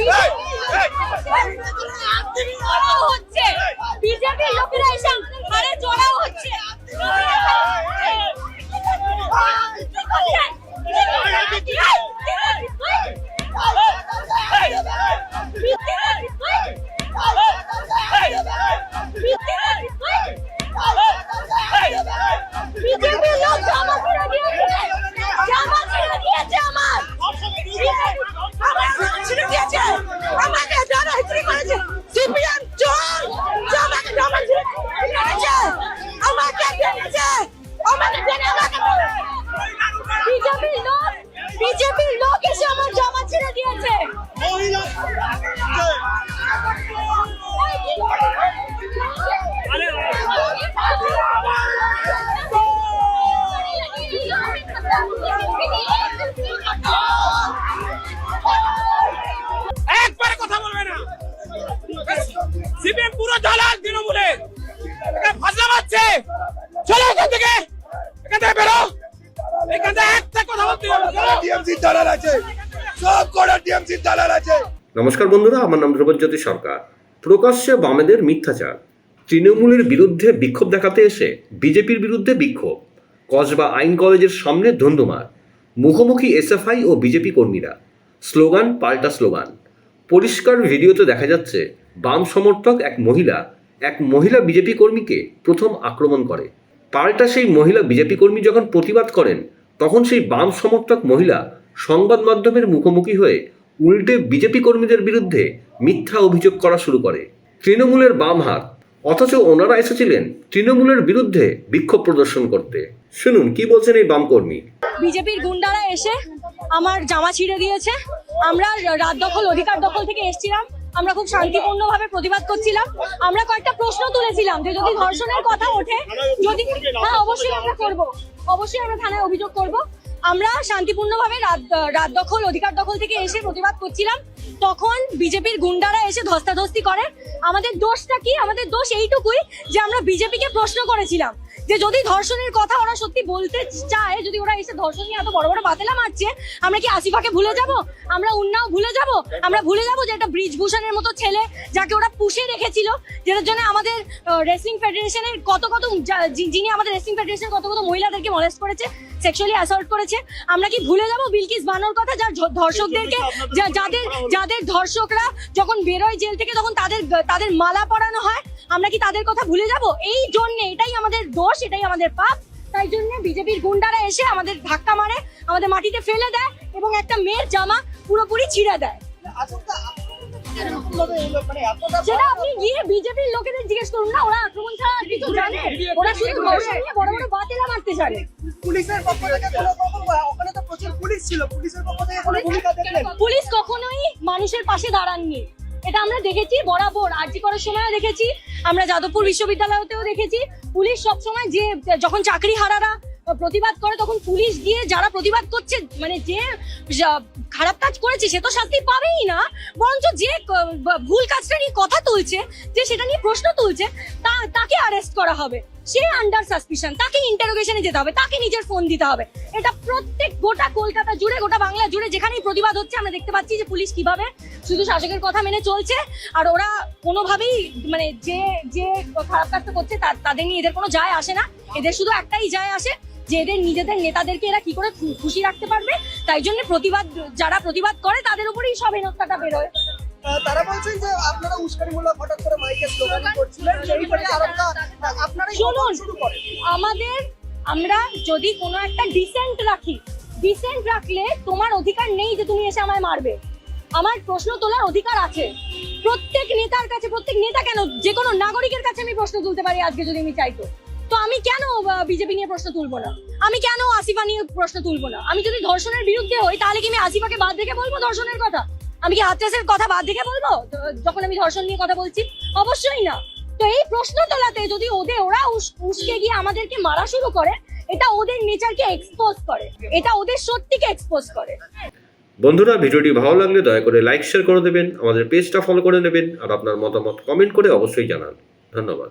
Hey! পুরো জ্বালাল তৃণমূলে। মারছে। চলো এখান থেকে। একটা কথা হবে। দালাল আছে? সব কটা টিএমসি দালাল আছে। নমস্কার বন্ধুরা, আমার নাম ধ্রুবজ্যোতি সরকার। প্রকাশ্যে বামেদের মিথ্যাচার। তৃণমূলের বিরুদ্ধে বিক্ষোভ দেখাতে এসে বিজেপির বিরুদ্ধে বিক্ষোভ। কসবা আইন কলেজের সামনে ধন্দুমার মুখোমুখি এসএফআই ও বিজেপি কর্মীরা। স্লোগান, পাল্টা স্লোগান। পরিষ্কার ভিডিওতে দেখা যাচ্ছে, বাম সমর্থক এক মহিলা এক মহিলা বিজেপি কর্মীকে প্রথম আক্রমণ করে। পাল্টা সেই মহিলা বিজেপি কর্মী যখন প্রতিবাদ করেন, তখন সেই বাম সমর্থক মহিলা সংবাদ মাধ্যমের মুখোমুখি হয়ে উল্টে বিজেপি কর্মীদের বিরুদ্ধে মিথ্যা অভিযোগ করা শুরু করে। তৃণমূলের বাম হাত, অথচ ওনারা এসেছিলেন তৃণমূলের বিরুদ্ধে বিক্ষোভ প্রদর্শন করতে। শুনুন, কি বলছেন এই বাম কর্মী? বিজেপির গুন্ডারা এসে আমার জামা ছিঁড়ে দিয়েছে আমরা রাত দখল, অধিকার দখল থেকে এসেছিলাম। আমরা খুব শান্তিপূর্ণভাবে প্রতিবাদ করছিলাম। আমরা কয়েকটা প্রশ্ন তুলেছিলাম যে যদি ধর্ষণের কথা ওঠে, যদি হ্যাঁ অবশ্যই আমরা করব। অবশ্যই আমরা থানায় অভিযোগ করব। আমরা শান্তিপূর্ণভাবে রাত রাত দখল, অধিকার দখল থেকে এসে প্রতিবাদ করছিলাম। তখন বিজেপির গুন্ডারা এসে ধস্তাধস্তি করে। আমাদের দোষটা কি? আমাদের দোষ এইটুকুই যে আমরা বিজেপিকে প্রশ্ন করেছিলাম। যে যদি ধর্ষণের কথা ওরা সত্যি বলতে চায় যদি ওরা এসে ধর্ষণ নিয়ে এত বড় বড় বাতেলা মারছে আমরা কি আসিফাকে ভুলে যাব? আমরা উন্নাও ভুলে যাব? আমরা ভুলে যাব যে একটা ব্রিজভূষণের মতো ছেলে যাকে ওরা পুষে রেখেছিল যেটার জন্য আমাদের রেসলিং ফেডারেশনের কত কত যিনি আমাদের রেসলিং ফেডারেশন কত কত মহিলাদেরকে মলেস্ট করেছে সেক্সুয়ালি অ্যাসল্ট করেছে আমরা কি ভুলে যাব বিলকিস বানোর কথা? যার ধর্ষকদেরকে যা- যাদের যাদের ধর্ষকরা যখন বেরোয় জেল থেকে তখন তাদের তাদের মালা পরানো হয় আমরা কি তাদের কথা ভুলে যাব? এই জন্য এটাই আমাদের দোষ। এটাই আমাদের পাপ। তাই জন্য বিজেপির গুন্ডারা এসে আমাদের ধাক্কা মারে আমাদের মাটিতে ফেলে দেয় এবং একটা মেয়ের জামা পুরোপুরি ছিঁড়ে দেয়। আপনি গিয়ে বিজেপির লোকেদের জিজ্ঞেস করুন না ওরা আক্রমণ ছাড়া আর কিছু জানে? ওরা শুধু ধর্ষণ নিয়ে বড় বড় বাতিলা মারতে জানে। পুলিশের পক্ষ থেকে ওখানে তো প্রচুর পুলিশ ছিল পুলিশের পক্ষ থেকে কোনো ভূমিকা পুলিশ কখনোই মানুষের পাশে দাঁড়াননি। এটা আমরা দেখেছি, বরাবর আরজি করার সময় দেখেছি, আমরা যাদবপুর বিশ্ববিদ্যালয়তেও দেখেছি। পুলিশ সবসময় যে, যখন চাকরি হারারা প্রতিবাদ করে, তখন পুলিশ গিয়ে যারা প্রতিবাদ করছে মানে যে খারাপ কাজ করেছে, সে তো শাস্তি পাবেই না, বরঞ্চ যে ভুল কাজটা নিয়ে কথা তুলছে, যে সেটা নিয়ে প্রশ্ন তুলছে, তা, তাকে অ্যারেস্ট করা হবে। সে আন্ডার সাসপিশন তাকে ইন্টারোগেশনে যেতে হবে তাকে নিজের ফোন দিতে হবে। এটা প্রত্যেক গোটা কলকাতা জুড়ে গোটা বাংলা জুড়ে যেখানেই প্রতিবাদ হচ্ছে আমরা দেখতে পাচ্ছি যে পুলিশ কীভাবে শুধু শাসকের কথা মেনে চলছে আর ওরা কোনোভাবেই মানে যে যে খারাপ কাজটা করছে তাদের নিয়ে এদের কোনো যায় আসে না। এদের শুধু একটাই যায় আসে যে এদের নিজেদের নেতাদেরকে এরা কি করে খুশি রাখতে পারবে। তাই জন্য প্রতিবাদ যারা প্রতিবাদ করে তাদের উপরেই সব হেনস্থাটা বেরোয়। তারা বলছেন যে আপনারা উস্কানিমূলক হঠাৎ করে মাইকে স্লোগান করছিলেন সেই শুনুন। শুরু আমাদের আমরা যদি কোনো একটা ডিসেন্ট রাখি ডিসেন্ট রাখলে তোমার অধিকার নেই যে তুমি এসে আমায় মারবে। আমার প্রশ্ন তোলার অধিকার আছে। প্রত্যেক নেতার কাছে প্রত্যেক নেতা কেন? যে কোনো নাগরিকের কাছে আমি প্রশ্ন তুলতে পারি আজকে যদি আমি চাইতো তো। আমি কেন বিজেপি নিয়ে প্রশ্ন তুলবো না? আমি কেন আসিফা নিয়ে প্রশ্ন তুলবো না? আমি যদি ধর্ষণের বিরুদ্ধে হই তাহলে কি আমি আসিফাকে বাদ রেখে বলব ধর্ষণের কথা? আমি কি হাতচাষের কথা বাদ রেখে বলব? যখন আমি ধর্ষণ নিয়ে কথা বলছি? অবশ্যই না। তো এই প্রশ্ন তোলাতে যদি ওদের, ওরা উস- উস্কে গিয়ে আমাদেরকে মারা শুরু করে, এটা ওদের নেচারকে এক্সপোজ করে। এটা ওদের সত্যিকে এক্সপোজ করে। বন্ধুরা, ভিডিওটি ভালো লাগলে দয়া করে লাইক শেয়ার করে দেবেন, আমাদের পেজটা ফলো করে নেবেন, আর আপনার মতামত কমেন্ট করে অবশ্যই জানান। ধন্যবাদ।